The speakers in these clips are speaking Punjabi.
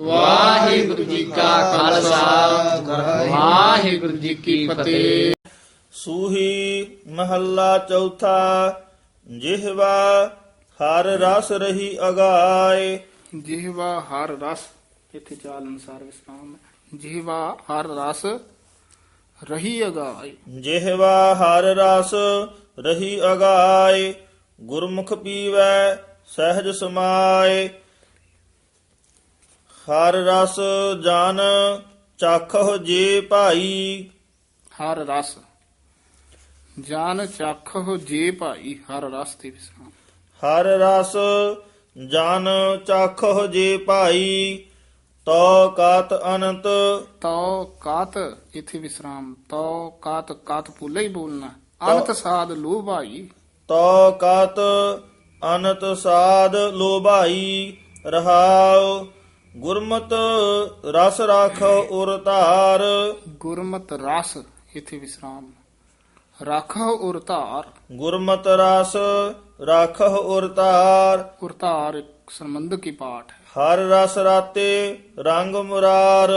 ਵਾਹਿਗੁਰੂ ਜੀ ਕਾ ਖਾਲਸਾ। ਵਾਹਿਗੁਰੂ ਜੀ ਕੀ ਫਤਿਹ। ਸੂਹੀ ਮਹੱਲਾ ਚੌਥਾ ਜਿਹਵਾ ਹਰ ਰਸ ਰਹੀ ਅਗਾਏ। ਜਿਹਵਾ ਹਰ ਰਸ ਇੱਥੇ ਚਾਲ ਅਨੁਸਾਰ ਵਿਸਰਾਮ ਹੈ। ਜਿਹਵਾ ਹਰ ਰਸ ਰਹੀ ਅਗਾਈ ਜਿਹਵਾ ਹਰ ਰਸ ਰਹੀ ਅਗਾਏ ਗੁਰਮੁਖ ਪੀਵੈ ਸਹਿਜ ਸਮਾਏ। ਹਰ ਰਸ ਜਨ ਚਾਖੋ ਜੇ ਭਾਈ। ਹਰ ਰਸ। ਜਾਨ ਚੱਖੋ ਜੇ ਭਾਈ ਹਰ ਰਸ ਤੇ ਵਿਸਰਾਮ ਹਰ ਰਸ ਜਨ ਚਾਖੋ ਜੇ ਭਾਈ ਤੋ ਕਤ ਅਨੰਤ। ਤੋ ਕਾਤ ਇੱਥੇ ਵਿਸਰਾਮ। ਤੋ ਕਾਤ ਕਾਤ ਪੁੱਲੇ ਹੀ ਬੋਲਣਾ। ਅਨਤ ਸਾਧ ਲੋ ਭਾਈ। ਤੋ ਕਤ ਅਨਤ ਸਾਧ ਲੋਭਾਈ ਰਹਾਉ ਗੁਰਮਤ ਰਸ ਰਾਖੋ ਉਰ ਧਾਰ। ਗੁਰਮਤ ਰਸ ਇੱਥੇ ਵਿਸਰਾਮ। ਰਾਖੋ ਉਰ ਧਾਰ। ਗੁਰਮਤ ਰਸ ਰਾਖੋ ਉਰ ਧਾਰ। ਉਰ ਧਾਰ ਇੱਕ ਸੰਬੰਧਕ ਹੀ ਪਾਠ ਹੈ। ਹਰ ਰਸ ਰਾਤੇ ਰੰਗ ਮੁਰਾਰ।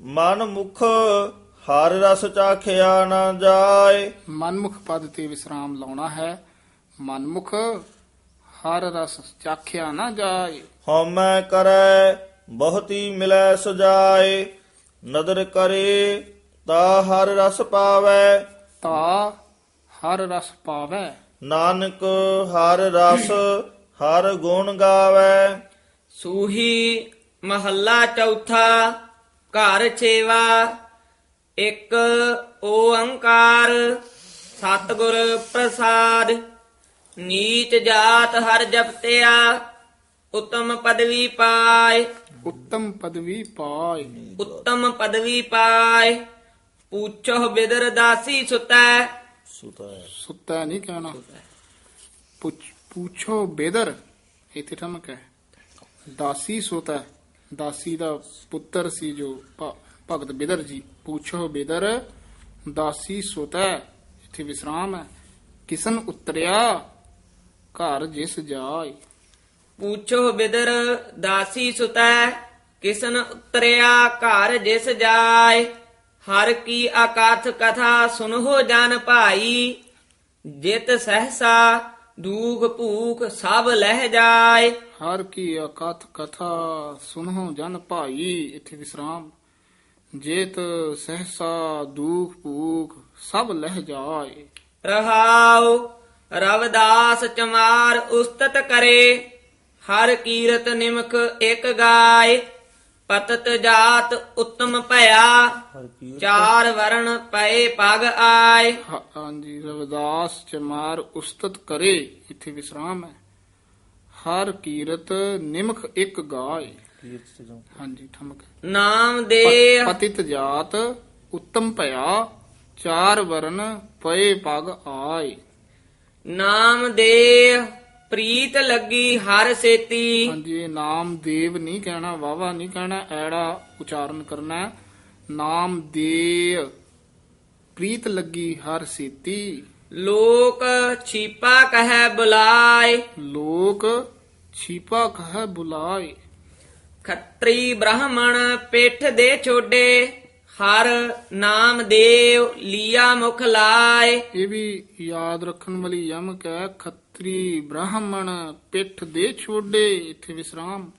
ਮਨ ਮੁਖ ਹਰ ਰਸ ਚਾਖਿਆ ਨਾ ਜਾਏ। ਮਨਮੁਖ ਪਦ ਤੇ ਵਿਸਰਾਮ ਲਾਉਣਾ ਹੈ। ਮਨਮੁਖ ਹਰ ਰਸ ਚਾਖਿਆ ਨਾ ਜਾਏ। ਹਉਮੈ ਕਰੈ ਬਹੁਤੀ ਮਿਲੈ ਸੁਜਾਏ। ਨਦਰ ਕਰੇ ਤਾ ਹਰ ਰਸ ਪਾਵੈ। ਤਾ ਹਰ ਰਸ ਪਾਵੈ। ਨਾਨਕ ਹਰ ਰਸ ਹਰ ਗੁਣ ਗਾਵੈ। ਸੂਹੀ ਮਹੱਲਾ ਚੌਥਾ ਘਰ ਛੇਵਾ ਇੱਕ ਓੰਕਾਰ ਸਤਿਗੁਰ ਪ੍ਰਸਾਦ। ਨੀਚ ਜਾਤ ਹਰ ਜਪਤਿਆ ਉਤਮ ਪਦਵੀ ਪਾਏ ਉੱਤਮ ਪਦਵੀ ਪਾਏ ਉਤਮ ਪਦਵੀ ਪਾਏ ਪੂਛੋ ਬਿਦਰ ਦਾਸੀ ਸੁਤੈ ਸੁੱਤਾ ਨਹੀਂ ਕਹਿਣਾ ਪੁੱਛ- ਪੁੱਛੋ ਬੇਦਰ ਇੱਥੇ ਠਮਕ ਹੈ ਦਾਸੀ ਸੋਤਾ ਦਾਸੀ ਦਾ ਪੁੱਤਰ ਸੀ ਜੋ ਭ- ਭਗਤ ਬੇਦਰ ਜੀ ਪੁੱਛੋ ਬੇਦਰ ਦਾਸੀ ਸੋਤਾ ਇੱਥੇ ਵਿਸਰਾਮ ਹੈ ਕਿਸਨ ਉਤਰਿਆ ਘਰ ਜਿਸ ਜਾਏ ਪੂਛੋ ਬਿਦਰ ਦਾਸੀ ਸੁਤੈ ਕਿਸਨ ਉਤਰਿਆ ਘਰ ਜਿਸ ਜਾਏ। ਹਰ ਕੀ ਆਕਾਥ ਕਥਾ ਸੁਨਹੁ ਜਨ ਭਾਈ ਜਿਤ ਸਹਸਾ ਦੂਖ ਭੂਖ ਸਭ ਲਹਿ ਜਾਏ। ਹਰ ਕੀ ਅਕਥ ਕਥਾ ਸੁਨਹੁ ਜਨ ਭਾਈ ਇੱਥੇ ਵਿਸਰਾਮ। ਜੇਤ ਸਹਸਾ ਦੁਖ ਭੂਖ ਸਭ ਲਹਿ ਜਾਏ। ਰਹਾਉ ਰਵਦਾਸ ਚਮਾਰ ਉਸਤਤ ਕਰੇ। ਹਰ ਕੀਰਤ ਨਿਮਕ ਇੱਕ ਗਾਏ ਪਤਤ ਜਾਤ ਉੱਤਮ ਭਇਆ ਚਾਰ ਵਰਣ ਪਏ ਪਗ ਆਏ। ਹਾਂਜੀ ਰਵਿਦਾਸ ਚਮਾਰ ਉਸਤਤ ਕਰੇ ਇੱਥੇ ਵਿਸਰਾਮ ਹੈ। ਹਰ ਕੀਰਤ ਨਿਮਖ ਇੱਕ ਗਾਏ। ਹਾਂਜੀ ਠਮਕ। ਨਾਮ ਦੇ ਪਤਿਤ ਜਾਤ ਉੱਤਮ ਭਇਆ ਚਾਰ ਵਰਨ ਪਏ ਪਗ ਆਏ। ਨਾਮ ਦੇ ਪ੍ਰੀਤ ਲੱਗੀ ਹਰ ਸੇਤੀ। ਹਾਂਜੀ ਇਹ ਨਾਮ ਦੇਵ ਨਹੀਂ ਕਹਿਣਾ ਵਾਵਾ ਨਹੀਂ ਕਹਿਣਾ ਐੜਾ ਉਚਾਰਨ ਕਰਨਾ ਹੈ। ਨਾਮ ਦੇ ਪ੍ਰੀਤ ਲੱਗੀ ਹਰ ਸੀਤੀ। ਲੋਕ ਛੀਪਾ ਕਹੈ ਬੁਲਾਏ। ਲੋਕ ਛੀਪਾ ਕਹੈ ਬੁਲਾਏ। ਖੱਤਰੀ ਬ੍ਰਾਹਮਣ ਪਿੱਠ ਦੇ ਛੋਡੇ। ਹਰ ਨਾਮ ਦੇਵ ਲੀਆ ਮੁਖ ਲਾਏ। ਇਹ ਵੀ ਯਾਦ ਰੱਖਣ ਵਾਲੀ ਯਮਕ ਹੈ ਖੱਤਰੀ ਬ੍ਰਾਹਮਣ ਪਿੱਠ ਦੇ ਛੋਡੇ ਇੱਥੇ ਵਿਸਰਾਮ।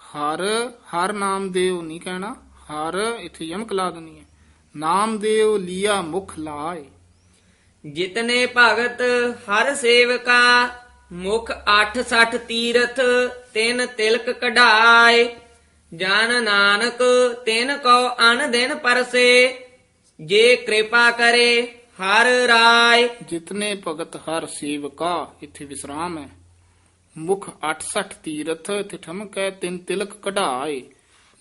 ਹਰ ਹਰ ਨਾਮਦੇਵ ਨਹੀਂ ਕਹਿਣਾ ਹਰ ਇੱਥੇ ਯਮਕ ਲਾ ਦੇਣੀ ਹੈ। ਨਾਮਦੇਵ ਲੀਆ ਮੁਖ ਲਾਏ। ਜਿਤਨੇ ਭਗਤ ਹਰ ਸੇਵਕਾ ਮੁਖ 860 ਤੀਰਥ ਤਿੰਨ ਤਿਲਕ ਕਢਾਏ। ਜਨ ਨਾਨਕ, ਤਿਨ ਕੋ ਅਨ ਦਿਨ ਪਰਸੇ, ਜੇ ਕਿਰਪਾ ਕਰੇ ਹਰ ਰਾਏ। ਜਿਤਨੇ ਭਗਤ ਹਰ ਸੇਵਕਾ, ਇੱਥੇ ਵਿਸਰਾਮ ਹੈ। ਮੁਖ 68 ਤੀਰਥ, ਇੱਥੇ ਠਮਕ ਹੈ ਤਿੰਨ ਤਿਲਕ ਕਢਾਏ।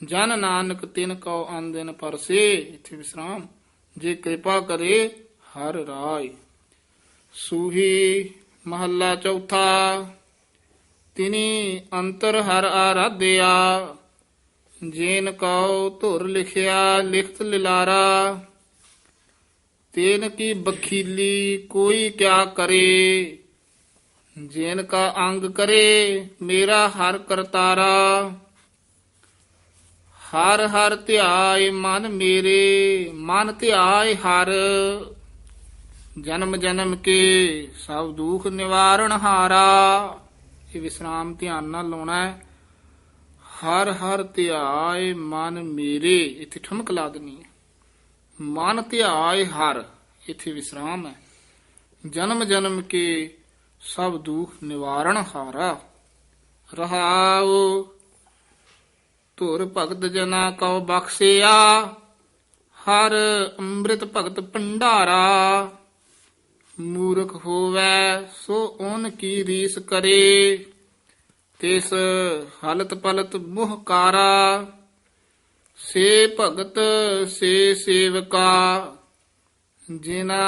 ਜਨ ਨਾਨਕ, ਤਿਨ ਕਉ ਦਿਨ ਪਰਸੇ, ਇੱਥੇ ਵਿਸਰਾਮ। ਜੇ ਕਿਰਪਾ ਕਰੇ ਹਰ ਰਾਏ। ਸੂਹੀ ਮਹੱਲਾ ਚੌਥਾ, ਤਿਨੀ ਅੰਤਰ ਹਰ ਆਰਾਧਿਆ। ਜੇਨ ਕਉ ਧੁਰ ਲਿਖਿਆ, ਲਿਖਤ ਲਿਲਾਰਾ। ਤੇਨ ਕੀ ਬਖੀਲੀ, ਕੋਈ ਕਿਆ ਕਰੇ। ਜੇਨ ਕਾ ਅੰਗ ਕਰੇ, ਮੇਰਾ ਹਰ ਕਰਤਾਰਾ। ਹਰ ਹਰ ਧਿਆਏ ਮਨ ਮੇਰੇ, ਮਨ ਧਿਆਏ ਹਰ। ਜਨਮ ਜਨਮ ਕੇ ਸਭ ਦੁਖ ਨਿਵਾਰਨ ਹਾਰਾ। ਇਹ ਵਿਸਰਾਮ ਧਿਆਨ ਨਾਲ ਲਾਉਣਾ ਹੈ। ਹਰ ਹਰ ਧਿਆਏ ਮਨ ਮੇਰੇ, ਇੱਥੇ ਠਮਕ ਲਾ ਦੇਣੀ ਹੈ ਮਨ ਧਿਆਏ ਹਰ, ਇੱਥੇ ਵਿਸਰਾਮ ਹੈ। ਜਨਮ ਜਨਮ ਕੇ ਸਭ ਦੁਖ ਨਿਵਾਰਣ ਹਾਰਾ। ਰਹਾਉ ਧੁਰ ਭਗਤ ਜਨਾ ਕਉ ਬਖਸਿਆ। ਹਰ ਅੰਮ੍ਰਿਤ ਭਗਤ ਭੰਡਾਰਾ। ਮੂਰਖ ਹੋਵੇ ਸੋ ਓਨ ਕੀ ਰੀਸ ਕਰੇ। ਤਿਸ ਹਲਤ ਪਲਤ ਮੁਹ ਕਾਰਾ, ਸੇ ਭਗਤ ਸੇ ਸੇਵਕਾ, ਜਿਨਾ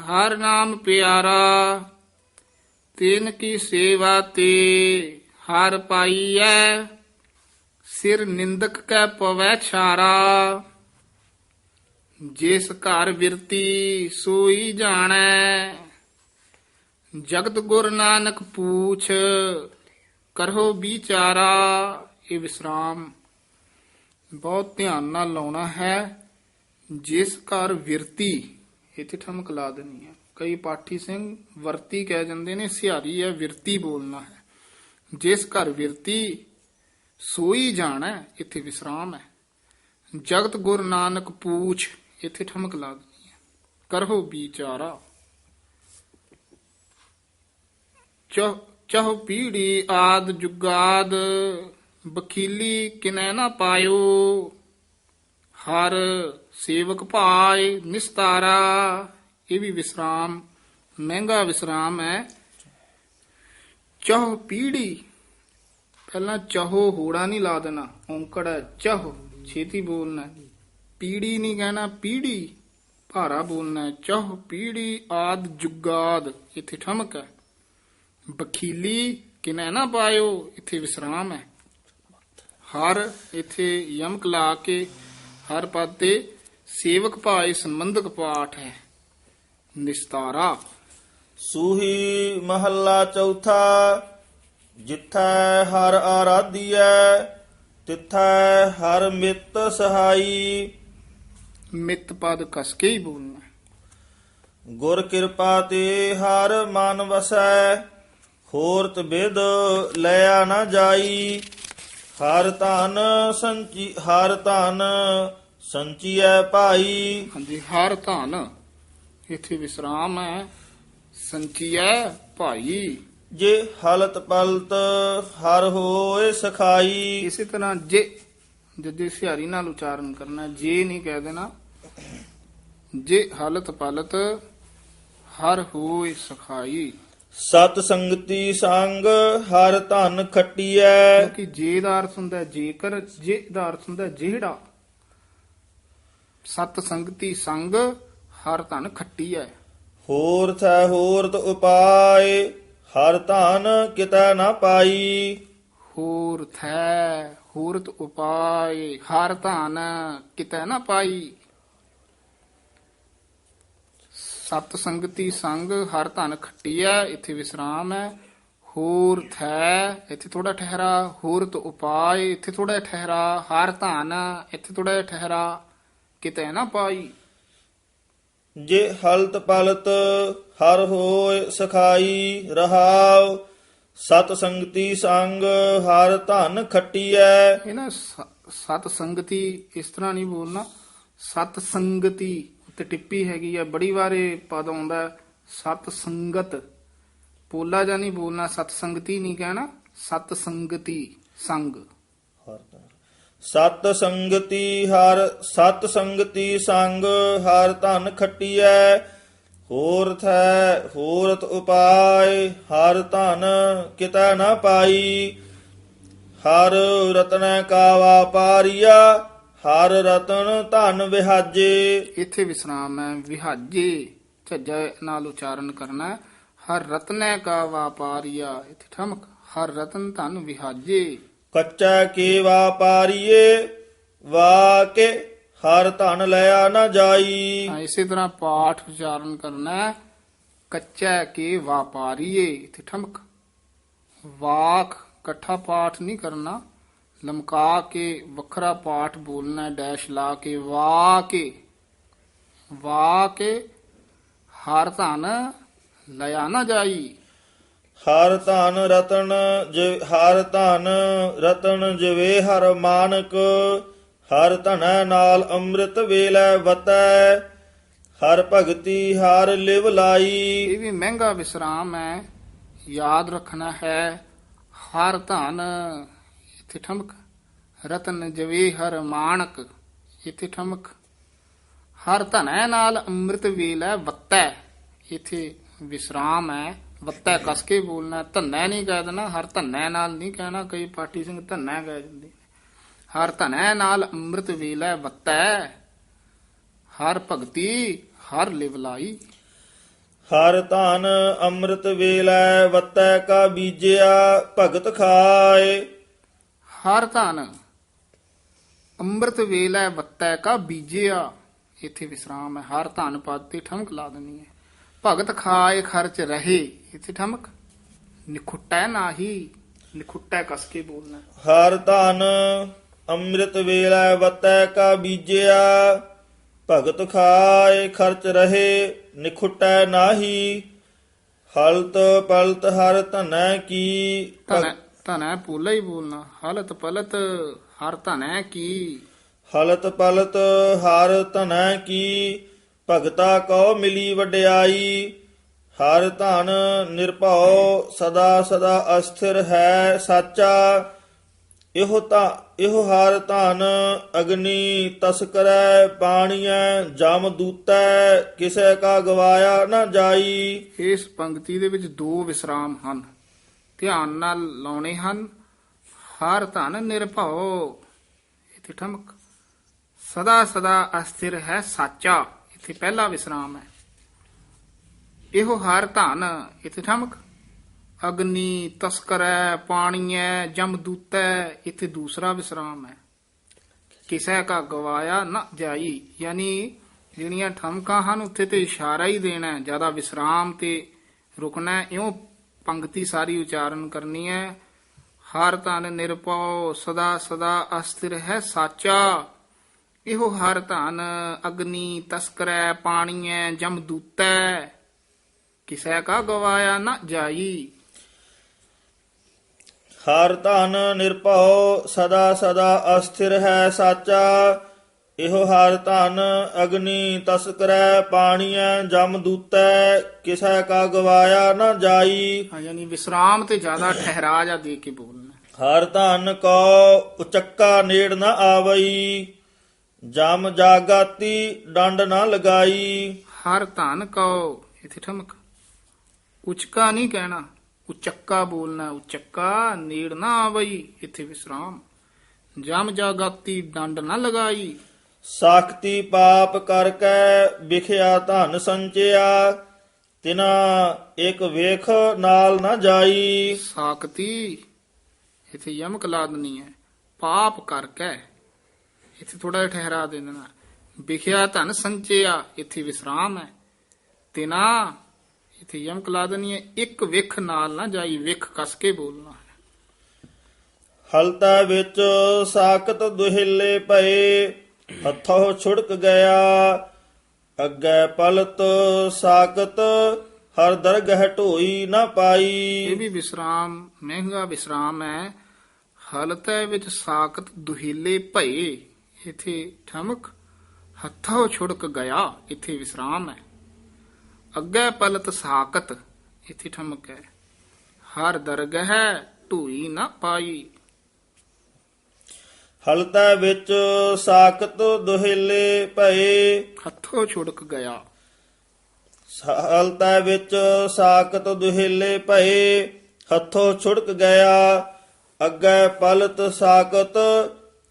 ਹਰ ਨਾਮ ਪਿਆਰਾ, ਤਿਨ ਕੀ ਸੇਵਾ ਤੇ ਹਰ ਪਾਈਐ, ਸਿਰ ਨਿੰਦਕ ਕੈ ਪਵੈ ਛਾਰਾ। ਜਿਸ ਘਰ ਵਿਰਤੀ ਸੋਈ ਜਾਣੈ, ਜਗਤ ਗੁਰ ਨਾਨਕ ਪੂਛ ਕਰੋ ਵਿਚਾਰਾ, ਇਹ ਵਿਸਰਾਮ। ਬਹੁਤ ਧਿਆਨ ਨਾਲ ਲਾਉਣਾ ਹੈ। ਜਿਸ ਘਰ ਵਿਰਤੀ, ਇੱਥੇ ਠਮਕ ਲਾ ਦੇਣੀ ਹੈ। ਕਈ ਪਾਠੀ ਸਿੰਘ ਵਰਤੀ ਕਹਿ ਜਾਂਦੇ ਨੇ, ਸਿਹਾਰੀ ਹੈ, ਵਿਰਤੀ ਬੋਲਣਾ ਹੈ। ਜਿਸ ਘਰ ਵਿਰਤੀ ਸੋਈ ਜਾਣਾ ਇੱਥੇ ਵਿਸਰਾਮ ਹੈ। ਜਗਤ ਗੁਰ ਨਾਨਕ ਪੂਛ, ਇੱਥੇ ਠਮਕ ਲਾ ਦੇਣੀ ਹੈ। ਕਰੋ ਵਿਚਾਰਾ। ਚਹ ਚਹ ਪੀੜੀ ਆਦ ਜੁਗਾਦ ਬਖੀਲੀ ਕਿਨੈ ਨਾ ਪਾਇਓ। ਹਰ ਸੇਵਕ ਭਾਏ ਨਿਸਤਾਰਾ, ਇਹ ਵੀ ਵਿਸਰਾਮ, ਮਹਿੰਗਾ ਵਿਸਰਾਮ ਹੈ। ਚਹ ਪੀੜੀ, ਪਹਿਲਾਂ ਚਾਹੋ ਹੋੜਾ ਨਹੀਂ ਲਾ ਦੇਣਾ, ਔਂਕੜ ਹੈ, ਚਾਹੋ ਛੇਤੀ ਬੋਲਣਾ ਪੀੜੀ ਨਹੀਂ ਕਹਿਣਾ, ਪੀੜੀ ਭਾਰਾ ਬੋਲਣਾ ਹੈ। ਚਾਹ ਪੀੜੀ ਆਦ ਜੁਗਾਦ, ਇੱਥੇ ਠਮਕ ਹੈ। ਬਖੀਲੀ ਕਿਨੈ ਨਾ ਪਾਇਓ ਇੱਥੇ ਵਿਸਰਾਮ ਹੈ। ਹਰ ਇੱਥੇ ਯਮਕ ਲਾ ਕੇ ਹਰ ਪਦ ਤੇ ਸੇਵਕ ਭਾਏ ਸੰਬੰਧਕ ਪਾਠ ਹੈ। ਨਿਸਤਾਰਾ। ਸੂਹੀ ਮਹੱਲਾ ਚੌਥਾ ਜਿੱਥੈ ਹਰ ਆਰਾਧੀਐ ਤਿੱਥੈ ਹਰ ਮਿੱਤ ਸਹਾਈ। ਮਿੱਤ ਪਦ ਕਸ ਕੇ ਹੀ ਬੋਲਣਾ। ਹੈ। ਗੁਰ ਕਿਰਪਾ ਤੇ ਹਰ ਮਨ ਵਸੈ ਹੋਰਤ ਬਿਦ ਲਿਆ ਨਾ ਜਾਈ। ਹਰ ਧਨ ਸੰਚੀ ਹਰ ਧਨ ਸੰਚੀਐ ਭਾਈ। ਹਾਂਜੀ ਹਰ ਧਨ ਇੱਥੇ ਵਿਸਰਾਮ ਹੈ ਸੰਚੀਐ ਭਾਈ। ਜੇ ਹਲਤ ਪਲਤ ਹਰ ਹੋਏ ਸਖਾਈ। ਇਸੇ ਤਰ੍ਹਾਂ ਜੇ ਜਦੇ ਸਿਹਾਰੀ ਨਾਲ ਉਚਾਰਨ ਕਰਨਾ ਜੇ ਨਹੀਂ ਕਹਿ ਦੇਣਾ। ਜੇ ਹਾਲਤ ਪਾਲਤ ਹਰ ਹੋਏ ਸਖਾਈ। ਸਤ ਸੰਗਤੀ ਸੰਗ ਹਰ ਧਨ ਖੱਟੀਐ। ਕਿਉਂਕਿ ਜੇ ਦਾ ਅਰਥ ਹੁੰਦਾ ਹੈ ਜੇਕਰ ਜੇ ਦਾ ਅਰਥ ਹੁੰਦਾ ਹੈ ਜਿਹੜਾ। ਸਤ ਸੰਗਤੀ ਸੰਗ ਹਰ ਧਨ ਖੱਟੀ ਹੈ ਹੋਰ ਥੈ ਹੋਰਤ ਉਪਾਏ ਹਰ ਧਨ ਕਿਤੈ ਨਾ ਪਾਈ। ਹੋਰ ਥੈ ਹੋਰਤ ਉਪਾਏ ਹਰ ਧਨ ਕਿਤੈ ਨਾ ਪਾਈ। ਸਤ ਸੰਗਤੀ ਸੰਗ ਹਰ ਧਨ ਖੱਟੀਐ ਇੱਥੇ ਵਿਸਰਾਮ ਹੈ ਹੋਰ ਥੈ ਇੱਥੇ ਥੋੜਾ ਠਹਿਰਾ ਹੋਰਤ ਉਪਾਏ ਇੱਥੇ ਥੋੜਾ ਠਹਿਰਾ ਹਰ ਧਨ ਇੱਥੇ ਥੋੜਾ ਠਹਿਰਾ ਕਿਤੈ ਨਾ ਪਾਈ। ਜੇ ਹਲਤ ਪਲਤ ਹਰ ਹੋਏ ਸਖਾਈ ਰਹਾਉ। ਸਤ ਸੰਗਤੀ ਸੰਗ ਹਰ ਧਨ ਖੱਟੀਐ। ਇਹ ਨਾ ਸ- ਸਤ ਸੰਗਤੀ ਇਸ ਤਰ੍ਹਾਂ ਨਹੀਂ ਬੋਲਣਾ। ਸਤ ਸੰਗਤੀ। ਉੱਤੇ ਟਿੱਪੀ ਹੈਗੀ ਆ ਬੜੀ ਵਾਰੇ ਪਦ ਆਉਂਦਾ ਹੈ, ਸਤ ਸੰਗਤ। ਬੋਲਾ ਜਾਂ ਨਹੀਂ ਬੋਲਣਾ ਸਤ ਸੰਗਤੀ ਨਹੀਂ ਕਹਿਣਾ ਸਤ ਸੰਗਤੀ ਸੰਗ। ਸਤ ਸੰਗਤੀ ਹਰ ਸਤ ਸੰਗਤੀ ਸੰਗ ਹਰ ਧਨ ਖੱਟੀਐ ਹੋਰ ਥੈ ਹੋਰਤ ਉਪਾਏ ਹਰ ਧਨ ਕਿਤੈ ਨਾ ਪਾਈ ਹਰ ਰਤਨ ਕਾ ਵਾਪਾਰੀਆ ਹਰ ਰਤਨ ਧਨ ਵਿਹਾਜੇ। ਇੱਥੇ ਵਿਸਰਾਮ ਹੈ ਵਿਹਾਜੇ ਝੱਜਾ ਨਾਲ ਉਚਾਰਨ ਕਰਨਾ ਹੈ। ਹਰ ਰਤਨੈ ਕਾ ਵਾਪਾਰੀਆ ਇੱਥੇ ਠਮਕ। ਹਰ ਰਤਨ ਧਨ ਵਿਹਾਜੇ। ਕੱਚਾ ਕੀ ਵਾਪਾਰੀਏ? ਵਾਕੇ ਹਰ ਧਨ ਲਿਆ ਨਾ ਜਾਈ। ਹਾਂ, ਇਸੇ ਤਰ੍ਹਾਂ ਪਾਠ ਉਚਾਰਨ ਕਰਨਾ ਹੈ। ਕੱਚਾ ਕੇ ਵਾਪਾਰੀਏ ਇੱਥੇ ਠਮਕ। ਵਾਕ ਇਕੱਠਾ ਪਾਠ ਨਹੀਂ ਕਰਨਾ। ਲਮਕਾ ਕੇ ਵੱਖਰਾ ਪਾਠ ਬੋਲਣਾ ਡੈਸ਼ ਲਾ ਕੇ ਵਾ ਕੇ। ਵਾ ਕੇ ਹਰ ਧਨ ਲਿਆ ਨਾ ਜਾਈ। ਹਰ ਧਨ ਰਤਨ ਜਿ- ਹਰ ਧਨ ਰਤਨ ਜਿਵੇ ਹਰ ਮਾਨਕ ਹਰ ਧਨੈ ਨਾਲ ਅੰਮ੍ਰਿਤ ਵੇਲੇ ਵਤੈ ਹਰ ਭਗਤੀ ਹਰ ਲਿਵ ਲਾਈ। ਇਹ ਵੀ ਮਹਿੰਗਾ ਵਿਸਰਾਮ ਹੈ ਯਾਦ ਰੱਖਣਾ ਹੈ ਹਰ ਧਨ ਇੱਥੇ ਠਮਕ। ਰਤਨ ਜਵੇ ਹਰ ਮਾਨਕ ਇੱਥੇ ਠਮਕ। ਹਰ ਧਨੈ ਨਾਲ ਅੰਮ੍ਰਿਤ ਵੇਲੇ ਵੱਤੈ, ਇੱਥੇ ਵਿਸਰਾਮ ਹੈ। ਵੱਤੈ ਕਸ ਕੇ ਬੋਲਣਾ, ਧੰਨੈ ਨਹੀਂ ਕਹਿ ਦੇਣਾ, ਹਰ ਧੰਨੈ ਨਾਲ ਨਹੀਂ ਕਹਿਣਾ, ਕਈ ਪਾਠੀ ਸਿੰਘ ਧੰਨੈ ਕਹਿ ਦਿੰਦੇ ਹਰ ਧਨੈ ਨਾਲ ਅੰਮ੍ਰਿਤ ਵੇਲੇ ਵੱਤੈ, ਹਰ ਭਗਤੀ, ਹਰ ਲਿਵਲਾਈ ਹਰ ਧਨ ਅੰਮ੍ਰਿਤ ਵੇਲਾ, ਵਤੈ ਕਾ ਬੀਜਿਆ, ਭਗਤ ਖਾਏ। ਹਰ ਧਨ ਅੰਮ੍ਰਿਤ ਵੇਲੇ ਵੱਤੈ ਕਾ ਬੀਜਿਆ। ਇੱਥੇ ਵਿਸਰਾਮ ਹੈ। ਹਰ ਧਨ ਪਦ ਤੇ ਠਮਕ ਲਾ ਦੇਣੀ ਹੈ। ਭਗਤ ਖਾਏ ਖਰਚ ਰਹੇ। ਇੱਥੇ ਠਮਕ। ਨਿਖੁੱਟੈ ਨਾਹੀ। ਨਿਖੁੱਟੈ ਕਸ ਕੇ ਬੋਲਣਾ। ਹਰ ਧਨ ਅੰਮ੍ਰਿਤ ਵੇਲੇ ਵਤੈ ਕਾ ਬੀਜਿਆ। ਭਗਤ ਖਾਏ ਖਰਚ ਰਹੇ। ਨਿਖੁਟੈ ਨਾਹੀ। ਹਲਤ ਪਲਤ ਹਰ ਧਨੈ ਕੀ। ਧਨੈ ਪੂਲਾ ਹੀ ਬੋਲਣਾ। ਹਲਤ ਪਲਤ ਹਰ ਧਨੈ ਕੀ? ਹਲਤ ਪਲਤ ਹਰ ਧਨੈ ਕੀ? ਭਗਤਾ ਕਉ ਮਿਲੀ ਵਡਿਆਈ। ਹਰ ਧਨ ਨਿਰਭਉ ਸਦਾ ਸਦਾ ਅਸਥਿਰ ਹੈ ਸਾਚਾ। ਇਹੋ ਤਾਂ ਇਹੋ ਹਰ ਧਨ ਅਗਨੀ ਤਸਕਰੈ ਪਾਣੀਐ ਜਮ ਦੂਤੈ ਕਿਸੈ ਕਾ ਗਵਾਇਆ ਨਾ ਜਾਈ। ਇਸ ਪੰਕਤੀ ਦੇ ਵਿੱਚ ਦੋ ਵਿਸਰਾਮ ਹਨ। ਧਿਆਨ ਨਾਲ ਲਾਉਣੇ ਹਨ। ਹਰ ਧਨ ਨਿਰਭਉ। ਇੱਥੇ ਠਮਕ। ਸਦਾ ਸਦਾ ਅਸਥਿਰ ਹੈ ਸਾਚਾ। ਇੱਥੇ ਪਹਿਲਾ ਵਿਸਰਾਮ ਹੈ। ਇਹੋ ਹਰ ਧਨ, ਇੱਥੇ ਠਮਕ। ਅਗਨੀ ਤਸਕਰੈ ਪਾਣੀਐ ਜਮਦੂਤੈ ਇੱਥੇ ਦੂਸਰਾ ਵਿਸਰਾਮ ਹੈ। ਕਿਸੇ ਕਾ ਗਵਾਇਆ ਨਾ ਜਾਈ। ਯਾਨੀ ਜਿਹੜੀਆਂ ਠਮਕਾਂ ਹਨ, ਉੱਥੇ ਤੇ ਇਸ਼ਾਰਾ ਹੀ ਦੇਣਾ ਜ਼ਿਆਦਾ ਵਿਸਰਾਮ ਤੇ ਰੁਕਣਾ ਹੈ। ਇਉਂ ਪੰਕਤੀ ਸਾਰੀ ਉਚਾਰਨ ਕਰਨੀ ਹੈ। ਹਰ ਧਨ ਨਿਰਭਉ, ਸਦਾ ਸਦਾ ਅਸਥਿਰ ਹੈ ਸਾਚਾ। ਇਹੋ ਹਰ ਧਨ ਅਗਨੀ ਤਸਕਰੈ ਪਾਣੀਐ ਜਮਦੂਤੈ ਕਿਸੈ ਕਾ ਗਵਾਇਆ ਨਾ ਜਾਈ। ਹਰ ਧਨ ਨਿਰਭਉ, ਸਦਾ ਸਦਾ ਅਸਥਿਰ ਹੈ ਸਾਚਾ। ਇਹੋ ਹਰ ਧਨ ਅਗਨੀ ਤਸਕਰੈ ਪਾਣੀਐ ਜਮ ਦੂਤੈ ਕਿਸੈ ਕਾ ਗਵਾਇਆ ਨਾ ਜਾਈ। ਹਾਂ ਯਾਨੀ ਵਿਸਰਾਮ ਤੇ ਜ਼ਿਆਦਾ ਠਹਿਰਾ ਜਾ ਦੇ ਕੇ ਬੋਲਣਾ। ਹਰ ਧਨ ਕੋ ਉਚੱਕਾ ਨੇੜ ਨਾ ਆਵਈ ਜਮ ਜਾਗਾਤੀ ਡੰਡ ਨਾ ਲਗਾਈ। ਹਰ ਧਨ ਕਉ ਇਥੇ ਠਮਕ। ਉਚਕਾ ਨਹੀਂ ਕਹਿਣਾ ਉਚੱਕਾ ਬੋਲਣਾ ਉਚੱਕਾ ਨੇੜ ਨਾ ਆਵਈ ਇਥੇ ਵਿਸਰਾਮ। ਜਮ ਜਾਗਾਤੀ ਡੰਡ ਨਾ ਲਗਾਈ ਸਾਖਤੀ ਪਾਪ ਕਰਕੇ ਵਿਖਿਆ ਧਨ ਸੰਚਿਆ ਤਿਨਾ ਇੱਕ ਵੇਖ ਨਾਲ ਨਾ ਜਾਈ। ਸਾਕਤੀ ਇਥੇ ਯਮਕ ਲਾ ਦੇਣੀ ਹੈ। ਪਾਪ ਕਰਕੇ ਇਥੇ ਥੋੜਾ ਜਿਹਾ ਠਹਿਰਾ ਦੇ ਦੇਣਾ। ਵਿਖਿਆ ਧਨ ਸੰਚਿਆ ਇਥੇ ਵਿਸਰਾਮ ਹੈ। ਤਿਨਾ ਇਥੇ ਯਮਕ ਲਾ ਦੇਣੀ ਹੈ। ਇੱਕ ਵਿਖ ਨਾਲ ਨਾ ਜਾਈ ਵਿਖ ਕਸ ਕੇ ਬੋਲਣਾ ਹਲਤਾ ਵਿੱਚ ਸਾਖਤ ਦੁਹਿਲੇ ਪਏ ਹੱਥੋਂ ਛੁੜਕ ਗਿਆ, ਅੱਗੇ ਪਲਤ ਸਾਕਤ ਹਰ ਦਰਗਹ ਢੋਈ ਨਾ ਇਹ ਪਾਈ ਵੀ ਵਿਸਰਾਮ, ਮਹਿੰਗਾ ਵਿਸਰਾਮ ਹੈ। ਹਲਤ ਹਲਤੈ ਵਿੱਚ ਸਾਕਤ ਦੁਹੀਲੇ ਭਏ, ਇਥੇ ਠਮਕ, ਹੱਥੋਂ ਛੁੜਕ ਗਿਆ, ਇਥੇ ਵਿਸਰਾਮ ਹੈ। ਅੱਗੇ ਪਲਤ ਸਾਕਤ ਇਥੇ ਠਮਕ ਹੈ। ਹਰ ਦਰਗਹ ਢੋਈ ਨਾ ਪਾਈ। ਹਲਤਾ ਵਿੱਚ ਸਾਖਤ ਦੁਹਿਲੇ ਪਏ ਹੱਥੋਂ ਛੁੜਕ ਗਿਆ। ਹਲਤਾ ਵਿੱਚ ਸਾਖਤ ਦੁਹਿਲੇ ਭਏ। ਹੱਥੋਂ ਛੁੜਕ ਗਿਆ। ਅੱਗੇ ਪਲਤ ਸਾਖਤ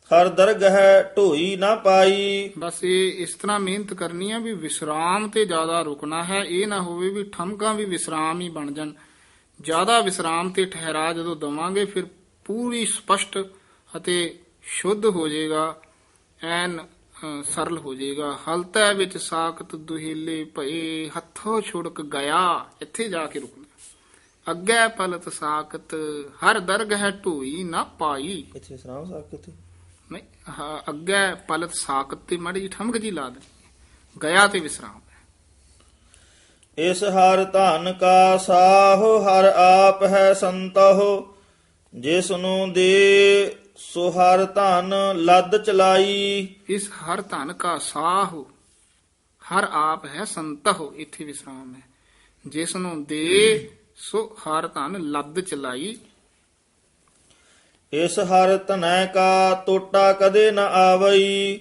ਹਰ ਦਰਗਹ ਢੋਈ ਨਾ ਪਾਈ। ਬਸ ਇਹ ਇਸ ਤਰ੍ਹਾਂ ਮਿਹਨਤ ਕਰਨੀ ਹੈ ਵੀ ਵਿਸਰਾਮ ਤੇ ਜ਼ਿਆਦਾ ਰੁਕਣਾ ਹੈ। ਇਹ ਨਾ ਹੋਵੇ ਵੀ ਠਮਕਾਂ ਵੀ ਵਿਸਰਾਮ ਹੀ ਬਣ ਜਾਣ। ਜ਼ਿਆਦਾ ਵਿਸਰਾਮ ਤੇ ਠਹਿਰਾ ਜਦੋਂ ਦਵਾਂਗੇ ਫਿਰ ਪੂਰੀ ਸਪਸ਼ਟ ਅਤੇ ਸ਼ੁੱਧ ਹੋ ਜਾਏਗਾ ਐਨ ਸਰਲ ਹੋ ਜਾਏਗਾ। ਹਲਤਾ ਵਿੱਚ ਸਾਖਤ ਦੁਹੀਲੇ ਭਏ ਹੱਥੋਂ ਛੁੜਕ ਗਿਆ ਇੱਥੇ ਜਾ ਕੇ ਰੁਕਣਾ। ਅੱਗੇ ਪਲਤ ਸਾਖਤ ਹਰ ਦਰਗ ਹੈ ਢੋਈ ਨਾ ਪਾਈ। ਇੱਥੇ ਵਿਸਰਾਮ ਸਾਖਤ ਨਹੀਂ ਅੱਗੇ ਪਲਤ ਸਾਖਤ ਤੇ ਮਾੜੀ ਠਮਕ ਜੀ ਲਾ ਦੇ ਗਿਆ ਤੇ ਵਿਸਰਾਮ ਇਸ ਹਰ ਧਨ ਕਾ ਸਾਹੁ ਹਰ ਆਪ ਹੈ ਸੰਤਹੁ ਜਿਸ ਨੂੰ ਦੇ ਸੋ ਹਰ ਧਨ ਲੱਦ ਚਲਾਈ। ਇਸ ਹਰ ਧਨ ਕਾ ਸਾਹੁ ਹਰ ਆਪ ਹੈ ਸੰਤਹੁ ਇੱਥੇ ਵਿਸਰਾਮ ਹੈ। ਜਿਸ ਨੂੰ ਦੇ ਸੋ ਹਰ ਧਨ ਲੱਦ ਚਲਾਈ। ਇਸ ਹਰ ਧਨੈ ਕਾ ਟੋਟਾ ਕਦੇ ਨ ਆਵਈ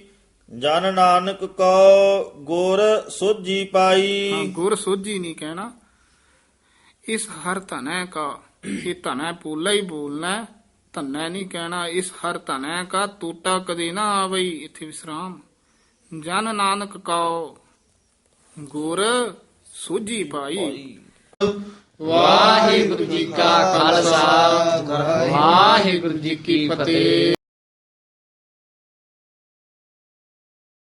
ਜਨ ਨਾਨਕ ਕੋ ਗੁਰ ਸੋਜੀ ਹਾਂ, ਪਾਈ ਗੁਰ ਸੋਝੀ ਨਹੀਂ ਕਹਿਣਾ। ਇਸ ਹਰ ਧਨੈ ਕਾ ਇਹ ਧਨੈ ਪੋਲਾ ਹੀ ਬੋਲਣਾ ਹੈ, ਧਨੈ ਨਹੀਂ ਕਹਿਣਾ ਇਸ ਹਰ ਧਨੈ ਕਾ ਟੋਟਾ ਕਦੇ ਨਾ ਆਵਈ। ਇੱਥੇ ਵਿਸਰਾਮ। ਜਨ ਨਾਨਕ ਕਉ ਗੁਰ ਸੋਝੀ ਪਾਈ। ਵਾਹਿਗੁਰੂ ਜੀ ਕਾ ਖਾਲਸਾ ਵਾਹਿਗੁਰੂ ਜੀ ਕੀ ਫਤਿਹ।